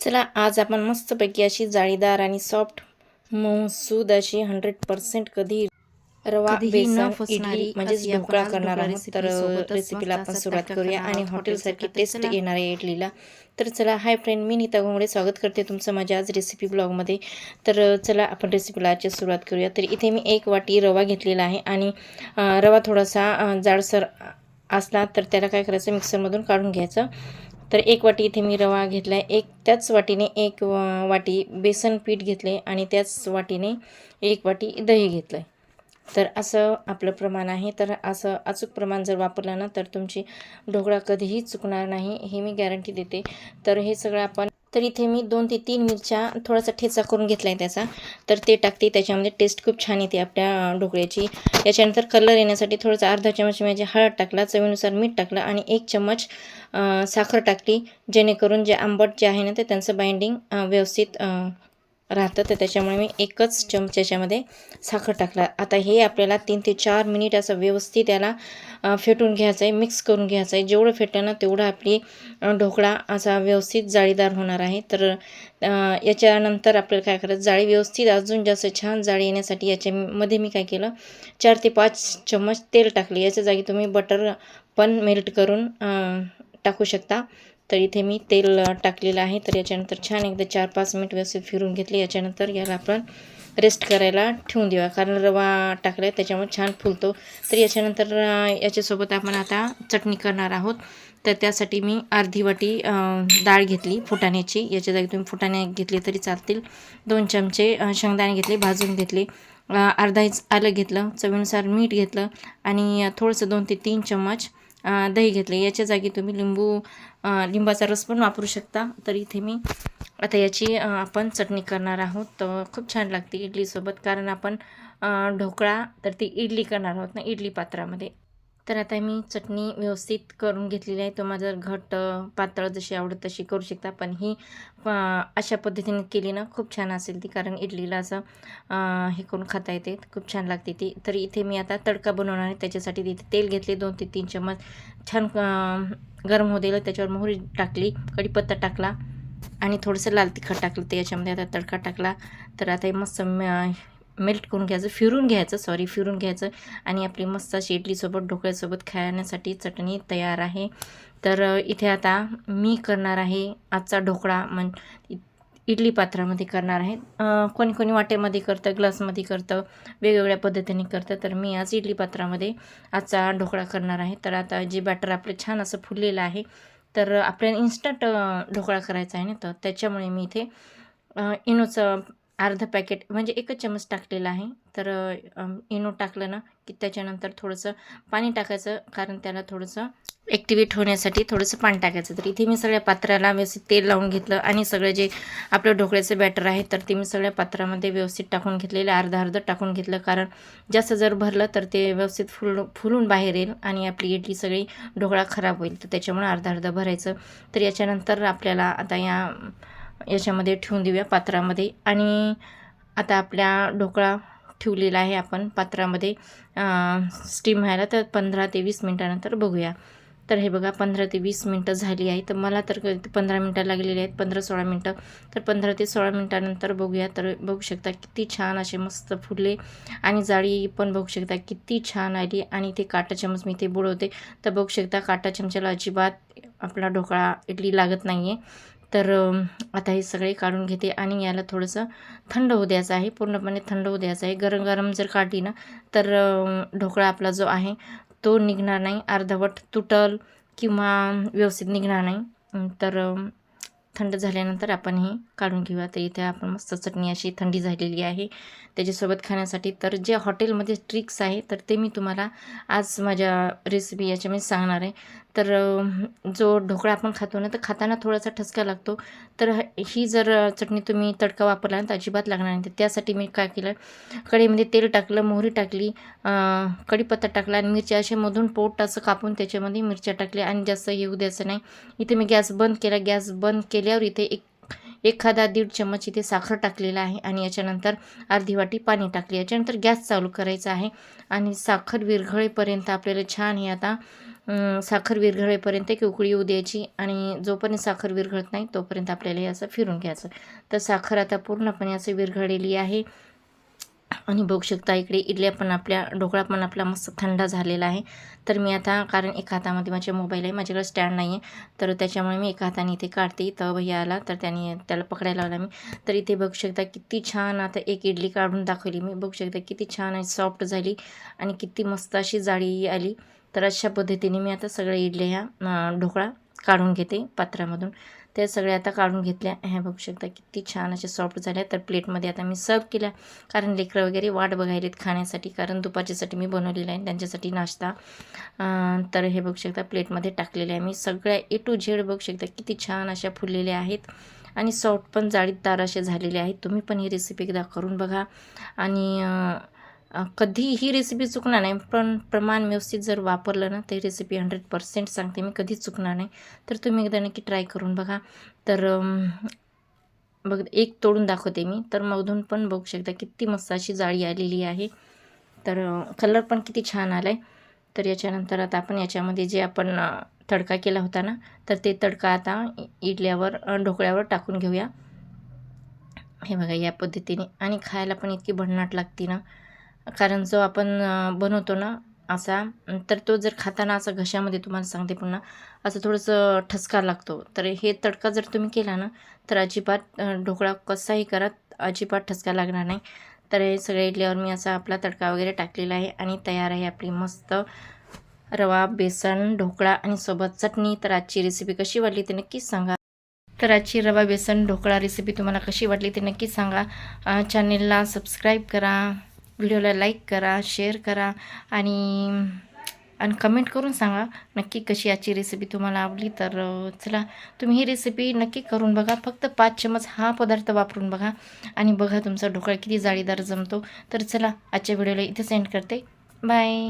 चला आज आपण मस्तपैकी अशी जाळीदार आणि सॉफ्ट मऊसूद अशी हंड्रेड पर्सेंट कधी रवा बेसन इडली म्हणजेच ढोकळा करणार आहोत तर रेसिपीला आपण सुरुवात करूया आणि हॉटेलसारखी. टेस्ट. येणार आहे इडलीला तर चला हाय फ्रेंड मी नीता घोंगडे स्वागत करते तुमचं माझ्या आज रेसिपी ब्लॉगमध्ये तर चला आपण रेसिपीला आजची सुरुवात करूया तर इथे मी एक वाटी रवा घेतलेला आहे आणि रवा थोडासा जाडसर असला तर त्याला काय करायचं मिक्सरमधून काढून घ्यायचं तर एक वाटी इथे मी रवा घेतला आहे एक त्याच वाटीने एक वाटी बेसन पीठ घेतले आणि त्याच वाटीने एक वाटी दही घेतलं आहे तर असं आपलं प्रमाण आहे. तर असं अचूक प्रमाण जर वापरलं ना तर तुमची ढोकळा कधीही चुकणार नाही हे मी गॅरंटी देते. तर हे सगळं आपण तर इथे मी दोन ते तीन मिरच्या थोडासा ठेचा करून घेतला आहे त्याचा. तर ते टाकते त्याच्यामध्ये टेस्ट खूप छान येते आपल्या ढोकळ्याची. याच्यानंतर कलर येण्यासाठी थोडासा अर्धा चमच म्हणजे हळद टाकला चवीनुसार मीठ टाकलं आणि एक चमच साखर टाकली. जेणेकरून जे आंबट जे आहे ना ते त्यांचं बाइंडिंग व्यवस्थित राहतं. तर त्याच्यामुळे मी एकच चमच याच्यामध्ये साखर टाकला. आता हे आपल्याला तीन ते चार मिनिट असं व्यवस्थित याला फेटून घ्यायचं आहे मिक्स करून घ्यायचं आहे जेवढं फेटलं ना तेवढं आपली ढोकळा असा व्यवस्थित जाळीदार होणार आहे. तर याच्यानंतर आपल्याला काय करायचं जाळी व्यवस्थित अजून जास्त छान जाळी येण्यासाठी याच्यामध्ये मी काय केलं चार ते पाच चम्मच तेल टाकले. याच्या जागी तुम्ही बटर पण मेल्ट करून टाकू शकता. तर इथे मी तेल टाकलेलं आहे. तर याच्यानंतर छान एकदा चार पाच मिनिट व्यवस्थित फिरून घेतले. याच्यानंतर याला आपण रेस्ट करायला ठेवून देऊया. कारण रवा टाकला आहे त्याच्यामुळे छान फुलतो. तर याच्यानंतर याच्यासोबत आपण आता चटणी करणार आहोत. तर त्यासाठी मी अर्धी वाटी डाळ घेतली फुटाण्याची. याच्या जागी तुम्ही फुटाणे घेतले तरी चालतील. दोन चमचे शेंगदाणे घेतले भाजून घेतले. अर्धा इंच आलं घेतलं. चवीनुसार मीठ घेतलं. आणि थोडंसं दोन ते तीन चम्मच दही घेतले. याच्या जागी तुम्ही लिंबू लिंबाचा रस पण वापरू शकता. तर इथे मी आता याची आपण चटणी करणार आहोत. तर खूप छान लागते इडलीसोबत कारण आपण ढोकळा तर ती इडली करणार आहोत ना इडली पात्रामध्ये. तर आता मी चटणी व्यवस्थित करून घेतलेली आहे. तो माझं घट पातळ जशी आवडत तशी करू शकता. पण ही अशा पद्धतीने केली ना खूप छान असेल ती. कारण इडलीला असं हे करून खाता येते. खूप छान लागते ती. तर इथे मी आता तडका बनवणार आहे. त्याच्यासाठी तिथे तेल घेतले. दोन ते तीन चम्मच छान गरम होऊ दिलं. त्याच्यावर मोहरी टाकली. कढीपत्ता टाकला. आणि थोडंसं लाल तिखट टाकलं. ते याच्यामध्ये आता तडका टाकला. तर आता हे मस्त मेल्ट करून घ्यायचं फिरून घ्यायचं सॉरी फिरून घ्यायचं. आणि आपली मस्त अशी इडलीसोबत ढोकळ्यासोबत खाण्यासाठी चटणी तयार आहे. तर इथे आता मी करणार आहे आजचा ढोकळा म्हण इडली पात्रामध्ये करणार आहे. कोणी कोणी वाटेमध्ये करतं ग्लासमध्ये करतं वेगवेगळ्या पद्धतीने करतं. तर मी आज इडली पात्रामध्ये आजचा ढोकळा करणार आहे. तर आता जे बॅटर आपलं छान असं फुललेलं आहे तर आपल्याला इन्स्टंट ढोकळा करायचा आहे ना तर त्याच्यामुळे मी इथे इनोचं अर्ध पॅकेट म्हणजे एकच चमच टाकलेला आहे. तर इनो टाकलं ना की त्याच्यानंतर थोडंसं पाणी टाकायचं कारण त्याला थोडंसं ॲक्टिवेट होण्यासाठी थोडंसं पाणी टाकायचं. तर इथे मी सगळ्या पात्राला व्यवस्थित तेल लावून घेतलं आणि सगळं जे आपलं ढोकळ्याचं बॅटर आहे तर ते मी सगळ्या पात्रामध्ये व्यवस्थित टाकून घेतलेलं अर्धं अर्धं टाकून घेतलं. कारण जास्त जर भरलं तर ते व्यवस्थित फुल फुलून बाहेर येईल आणि आपली इडली सगळी ढोकळा खराब होईल. तर त्याच्यामुळे अर्धा अर्धा भरायचं. तर याच्यानंतर आपल्याला आता या याच्यामध्ये ठेवून देऊया पात्रामध्ये. आणि आता आपल्या ढोकळा ठेवलेला आहे आपण पात्रामध्ये. स्टीम व्हायला तर पंधरा ते वीस मिनटानंतर बघूया. तर हे बघा पंधरा ते वीस मिनटं झाली आहे तर मला तर पंधरा मिनटं लागलेली आहेत पंधरा सोळा मिनटं. तर पंधरा ते सोळा मिनटानंतर बघूया. तर बघू शकता किती छान असे मस्त फुलले आणि जाळी पण बघू शकता किती छान आली. आणि ते काटा चमच मी ते बुडवते. तर बघू शकता काटा चमच्याला अजिबात आपला ढोकळा इडली लागत नाही आहे तर आता हे सगळे काढून घेते आणि याला थोडंसं थंड होऊ द्यायचं आहे. पूर्णपणे थंड होऊ द्यायचं आहे. गरम गरम जर काढली ना तर ढोकळा आपला जो आहे तो निघणार नाही. अर्धवट तुटल किंवा व्यवस्थित निघणार नाही. तर थंड झाल्यानंतर आपण हे काढून घेऊया. तर इथे आपण मस्त चटणी अशी थंडी झालेली आहे. त्याच्यासोबत खाण्यासाठी तर जे हॉटेलमध्ये ट्रिक्स आहे तर ते मी तुम्हाला आज माझ्या रेसिपी याच्यामध्ये सांगणार आहे. तर जो ढोकळा आपण खातो ना तर खाताना थोडासा ठसका लागतो. तर ह- ही जर चटणी तुम्ही तडका वापरला तर अजिबात लागणार नाही. तर त्यासाठी मी काय केलं कढईमध्ये तेल टाकलं मोहरी टाकली कढीपत्ता टाकला आणि मिरच्या असे मधून पोट असं कापून त्याच्यामध्ये मिरच्या टाकल्या आणि जास्त येऊ द्यायचं नाही. इथे मी गॅस बंद केला. गॅस बंद केल्यावर इथे एक एखादा दीड चम्मच इथे साखर टाकलेला आहे आणि याच्यानंतर अर्धी वाटी पाणी टाकली. याच्यानंतर गॅस चालू करायचा आहे आणि साखर विरघळेपर्यंत आपल्याला छान हे आता साखर विरघळेपर्यंत एक उकळी येऊ द्यायची आणि जोपर्यंत साखर विरघळत नाही तोपर्यंत आपल्याला हे असं फिरून घ्यायचं. तर साखर आता पूर्णपणे असं विरघळलेली आहे. आणि बघू शकता इकडे इडल्या पण आपल्या ढोकळा पण आपला मस्त थंड झालेला आहे. तर मी आता कारण एका हातामध्ये माझे मोबाईल आहे माझ्याकडे स्टँड नाही आहे तर त्याच्यामुळे मी एका हाताने इथे काढते. तर भैया आला तर त्याने त्याला पकडायला लावला मी. तर इथे बघू शकता किती छान आता एक इडली काढून दाखवली मी. बघू शकता किती छान आहे सॉफ्ट झाली आणि किती मस्त अशी जाळी आली. तर अशा पद्धतीने मी आता सगळ्या इडल्या ह्या ढोकळा काढून घेते पात्रामधून. त्या सगळ्या आता काढून घेतल्या. ह्या बघू शकता किती छान अशा सॉफ्ट झाल्या. तर प्लेटमध्ये आता मी सर्व केल्या. कारण लेकरं वगैरे वाट बघायलेत खाण्यासाठी. कारण दुपारच्यासाठी मी बनवलेलं आहे. त्यांच्यासाठी नाश्ता. तर हे बघू शकता प्लेटमध्ये टाकलेले आहे मी. सगळ्या ए टू झेड बघू शकता किती छान अशा फुललेल्या आहेत. आणि सॉफ्ट पण जाळीतदार असे झालेले आहेत. तुम्ही पण ही रेसिपी एकदा करून बघा. आणि कधी ही रेसिपी चुकणार नाही पण प्रमाण व्यवस्थित जर वापरलं ना ते रेसिपी हंड्रेड पर्सेंट सांगते मी कधीच चुकणार नाही. तर तुम्ही एकदा नक्की ट्राय करून बघा. तर बघ एक तोडून दाखवते मी. तर मधून पण बघू शकता किती मस्त अशी जाळी आलेली आहे. तर कलर पण किती छान आला आहे तर याच्यानंतर आता आपण याच्यामध्ये जे आपण तडका केला होता ना तर ते तडका आता इडल्यावर ढोकळ्यावर टाकून घेऊया. हे बघा या पद्धतीने. आणि खायला पण इतकी भन्नाट लागते ना. कारण जो आपण बनवतो ना असा तर तो जर खाताना असा घशामध्ये तुम्हाला सांगते पुन्हा असं थोडंसं ठसका लागतो. तर हे तडका जर तुम्ही केला ना तर अजिबात ढोकळा कसाही करा अजिबात ठसका लागणार नाही. तर हे सगळ्या इडल्यावर मी असा आपला तडका वगैरे टाकलेला आहे आणि तयार आहे आपली मस्त रवा बेसन ढोकळा आणि सोबत चटणी. तर आजची रेसिपी कशी वाटली ते नक्कीच सांगा. तर आजची रवा बेसन ढोकळा रेसिपी तुम्हाला कशी वाटली ते नक्कीच सांगा. चॅनेलला सबस्क्राईब करा. व्हिडिओला लाईक करा शेअर करा आणि आणि कमेंट करून सांगा नक्की कशी याची रेसिपी तुम्हाला आवडली. तर चला तुम्ही ही रेसिपी नक्की करून बघा. फक्त पाच चमच हा पदार्थ वापरून बघा आणि बघा तुमचा ढोकळा किती जाळीदार जमतो. तर चला आजच्या व्हिडिओला इथे सेंड करते. बाय